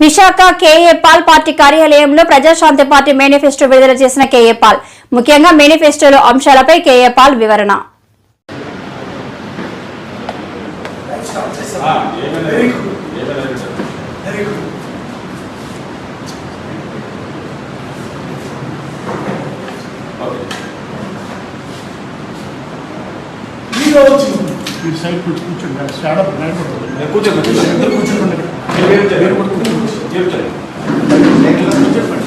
Visakha KA Paul party కార్యాలయంలో Praja Shanti party manifesto విడుదల చేసిన కేఏ పాల్. ముఖ్యంగా మేనిఫెస్టోలో అంశాలపై కేఏ పాల్ వివరణ. కూర్చోండి కూర్చోండి. కూర్చోండి చెప్పండి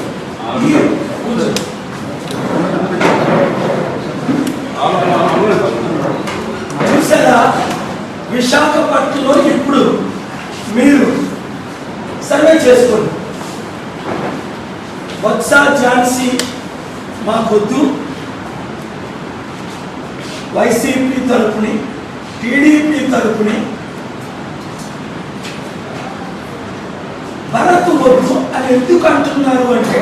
చూసారా? విశాఖపట్నంలో ఇప్పుడు మీరు సర్వే చేసుకోండి. వత్స ఝాన్సీ మాకొద్దు. వైసీపీ తరపుని టీడీపీ తరపుని భరత్ వద్దు అని ఎందుకు అంటున్నారు అంటే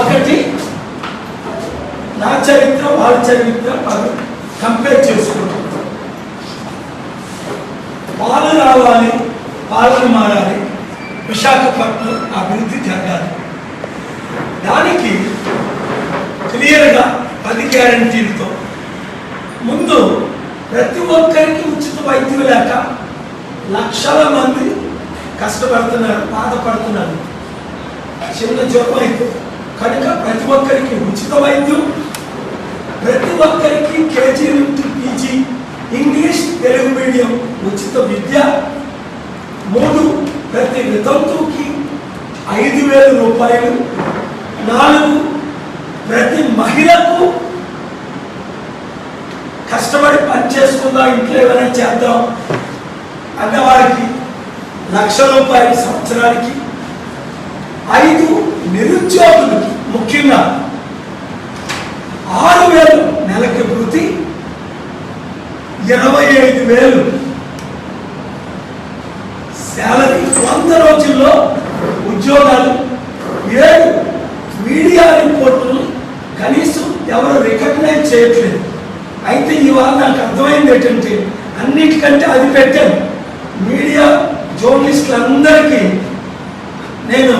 ఒకటి నా చరిత్ర వాళ్ళ చరిత్ర మనం కంపేర్ చేసుకుంటాం. పాలు రావాలి పాలన మారాలి విశాఖపట్నం అభివృద్ధి జరగాలి. దానికి క్లియర్గా పది గ్యారంటీలతో ముందు ప్రతి ఒక్కరికి ఉచిత వైద్యం లేక లక్షల మంది కష్టపడుతున్నారు బాధపడుతున్నారు. చిన్న జ్వరం అయితే కనుక ప్రతి ఒక్కరికి ఉచిత వైద్యం ప్రతి ఒక్కరికి కేజీ నుంచి పీజీ ఇంగ్లీష్ తెలుగు మీడియం ఉచిత విద్య. మూడు ప్రతి వితంతుకి ఐదు వేల రూపాయలు. నాలుగు ప్రతి మహిళకు కష్టపడి పని చేసుకుందాం ఇంట్లో ఏమైనా చేద్దాం అన్నవారికి లక్ష రూపాయలు సంవత్సరానికి. ఐదు నిరుద్యోగులకి ముఖ్యంగా ఆరు వేలు నెలకి వృత్తి ఇరవై ఐదు వేలు శాలరీ. వంద రోజుల్లో ఉద్యోగాలు ఏడు మీడియా రిపోర్టులు కనీసం ఎవరు రికగ్నైజ్ చేయట్లేదు. అయితే ఇవాళ నాకు అర్థమైంది ఏంటంటే అన్నిటికంటే అది పెట్టాను. మీడియా జర్నలిస్టులందరికీ నేను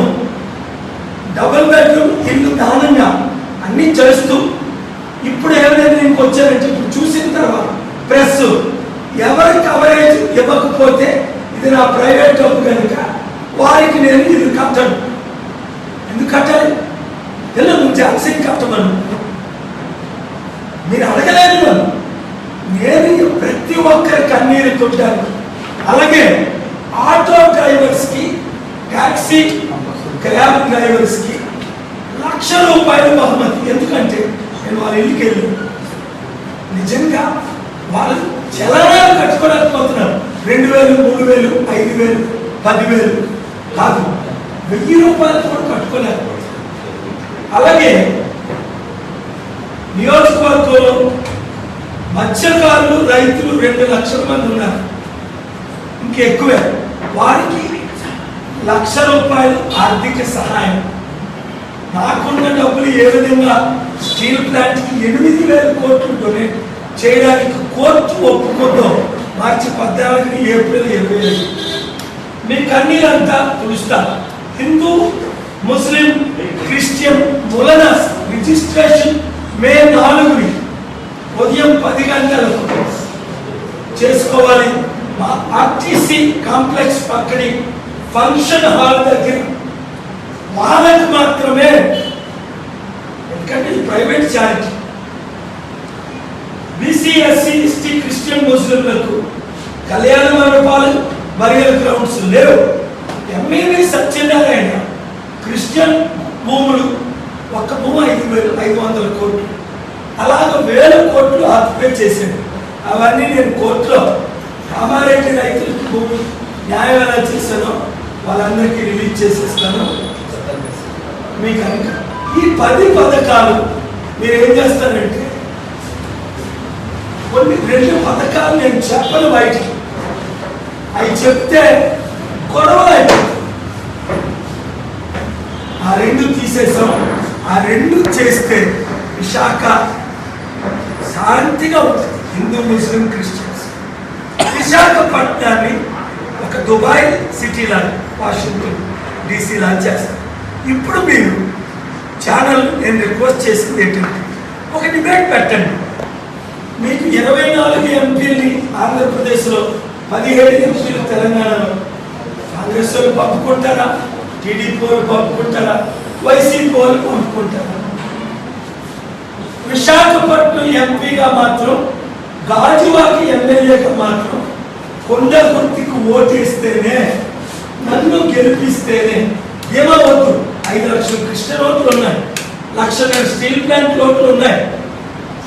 డబుల్ బెడ్రూమ్ ఇల్లు దానంగా అన్ని చేస్తూ ఇప్పుడు ఏమైనా నేను వచ్చానంటే ఇప్పుడు చూసిన తర్వాత ప్రెస్ ఎవరి కవరేజ్ ఇవ్వకపోతే ఇది నా ప్రైవేట్ డబ్బు కనుక వారికి నేను ఇది కట్టను. ఎందుకు కట్టాలి? ఇల్లు నువ్వు జాన్సీని కట్టమను. మీరు అడగలేదు నన్ను. నేను ప్రతి ఒక్కరి కన్నీరు కొట్టాను. అలాగే ఆటో డ్రైవర్స్కి ట్యాక్సీ క్యాబ్ డ్రైవర్స్కి లక్ష రూపాయల బహుమతి. ఎందుకంటే నేను వాళ్ళ ఇంటికి వెళ్ళాను. నిజంగా వాళ్ళు చలనాలు కట్టుకోలేకపోతున్నారు రెండు వేలు మూడు వేలు ఐదు వేలు పదివేలు కాదు వెయ్యి రూపాయలు కూడా కట్టుకోలేకపోతున్నారు. అలాగే నియోజకవర్గంలో మత్స్యకారులు రైతులు రెండు లక్షల మంది ఉన్నారు. ఇంకెక్కువే వారికి లక్ష రూపాయలు ఆర్థిక సహాయం. నాకున్న డబ్బులు ఏ విధంగా స్టీల్ ప్లాంట్కి ఎనిమిది వేల కోట్లు డొనేట్ చేయడానికి కోర్టు ఒప్పుకుందో మార్చి పద్నాలుగుని ఏప్రిల్ ఇరవై ఐదు. మీ కన్నీరంతా తుడుస్తా. హిందూ ముస్లిం క్రిస్టియన్ ములనస్ రిజిస్ట్రేషన్ మే నాలుగుని ఉదయం పది గంటలకు చేసుకోవాలి. మా ఆర్టీసీ కాంప్లెక్స్ పక్కని ఫంక్షన్ హాల్ దగ్గర వాళ్ళకు మాత్రమే ఎందుకంటే ఇది private charity BC SC ST Christian ముస్లింలకు కళ్యాణ మండపాలు మరియు గ్రౌండ్స్ లేవు. ఎంఏవి సత్యనారాయణ క్రిస్టియన్ భూములు ఒక్క భూమి ఐదు వేలు ఐదు వందల కోట్లు. అలాగ వేల కోట్లు ఆక్యుపై చేశాడు. అవన్నీ నేను కోర్టులో కామారెడ్డి రైతులకు భూమి న్యాయం ఎలా చేశానో. వాళ్ళందరికీ రిలీజ్ చేసేస్తాను. మీకు కనుక ఈ పది పథకాలు మీరు ఏం చేస్తారంటే కొన్ని రెండు పథకాలు నేను చెప్పను బయటికి. అవి చెప్తే గొడవలు ఆ రెండు తీసేసాం. ఆ రెండు చేస్తే విశాఖ శాంతిగా ఉంటుంది. Hindu Muslim Christians. విశాఖపట్నాన్ని ఒక దుబాయ్ సిటీ లాగా వాషింగ్టన్ డీసీ లాంచ్ చేస్తారు ఇప్పుడు మీరు ఛానల్ నేను రిక్వెస్ట్ చేసింది ఏంటంటే ఒక డిబేట్ పెట్టండి. మీకు ఇరవై నాలుగు ఎంపీలని ఆంధ్రప్రదేశ్లో పదిహేడు ఎంపీలు తెలంగాణలో కాంగ్రెస్ వాళ్ళు పంపుకుంటారా? టీడీపీ వాళ్ళు పంపుకుంటారా? వైసీపీ వాళ్ళు పంపుకుంటారా? విశాఖపట్నం ఎంపీగా మాత్రం గాజువాకి ఎమ్మెల్యేగా మాత్రం కొండ గుర్తికి ఓటేస్తేనే నన్ను గెలిపిస్తేనే ఏమవద్దు ఐదు లక్షల కృష్ణ నోట్లు ఉన్నాయి. లక్షల స్టీల్ ప్లాంట్ లోట్లు ఉన్నాయి.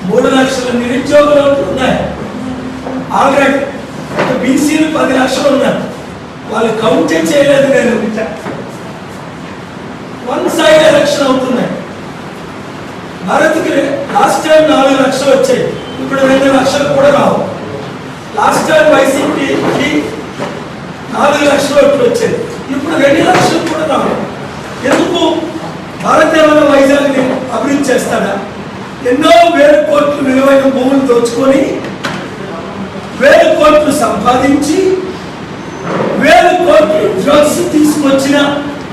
మూడు లక్షల నిరుద్యోగ లోట్లు ఉన్నాయి. ఆల్రెడీ బీసీలు పది లక్షలు ఉన్నారు వాళ్ళు కౌంట్ చేయలేదు నేను. వన్ సైడ్ ఎలక్షన్ అవుతున్నాయి. భారత్కి లాస్ట్ టైం నాలుగు లక్షలు వచ్చాయి. ఇప్పుడు రెండు లక్షలు కూడా రావు. లాస్ట్ టైం వైసీపీకి నాలుగు లక్షలు ఓట్లు వచ్చాయి. ఇప్పుడు రెండు లక్షలు కూడా రావు. ఎందుకు? భారత్ ఏమైనా వైజాగ్ని అభివృద్ధి చేస్తాడా? ఎన్నో వేల కోట్లు విలువైన భూములు దోచుకొని వేల కోట్లు సంపాదించి వేల కోట్లు డ్రగ్స్ తీసుకొచ్చిన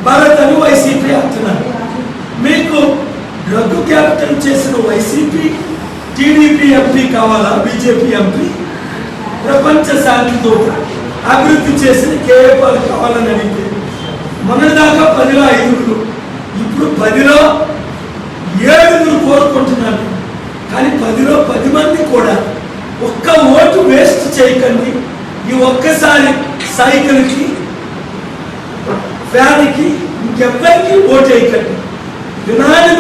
భారత్ అని వైసీపీ అంటున్నారు. మీకు డ్రగ్ క్యాపిటల్ చేసిన వైసీపీ టీడీపీ ఎంపీ కావాలా? BJP MP? ప్రపంచ శాంతితో అభివృద్ధి చేసిన కేఏపాలు కావాలని అడిగితే మొన్నదాకా పదిలో ఐదుగురు. ఇప్పుడు పదిలో ఏడుగురు కోరుకుంటున్నారు. కానీ పదిలో పది మంది కూడా ఒక్క ఓటు వేస్ట్ చేయకండి. ఈ ఒక్కసారి సైకిల్కి ఫ్యాన్కి ఇంకెవ్వరికి ఓటు వేయకండి. వినాలి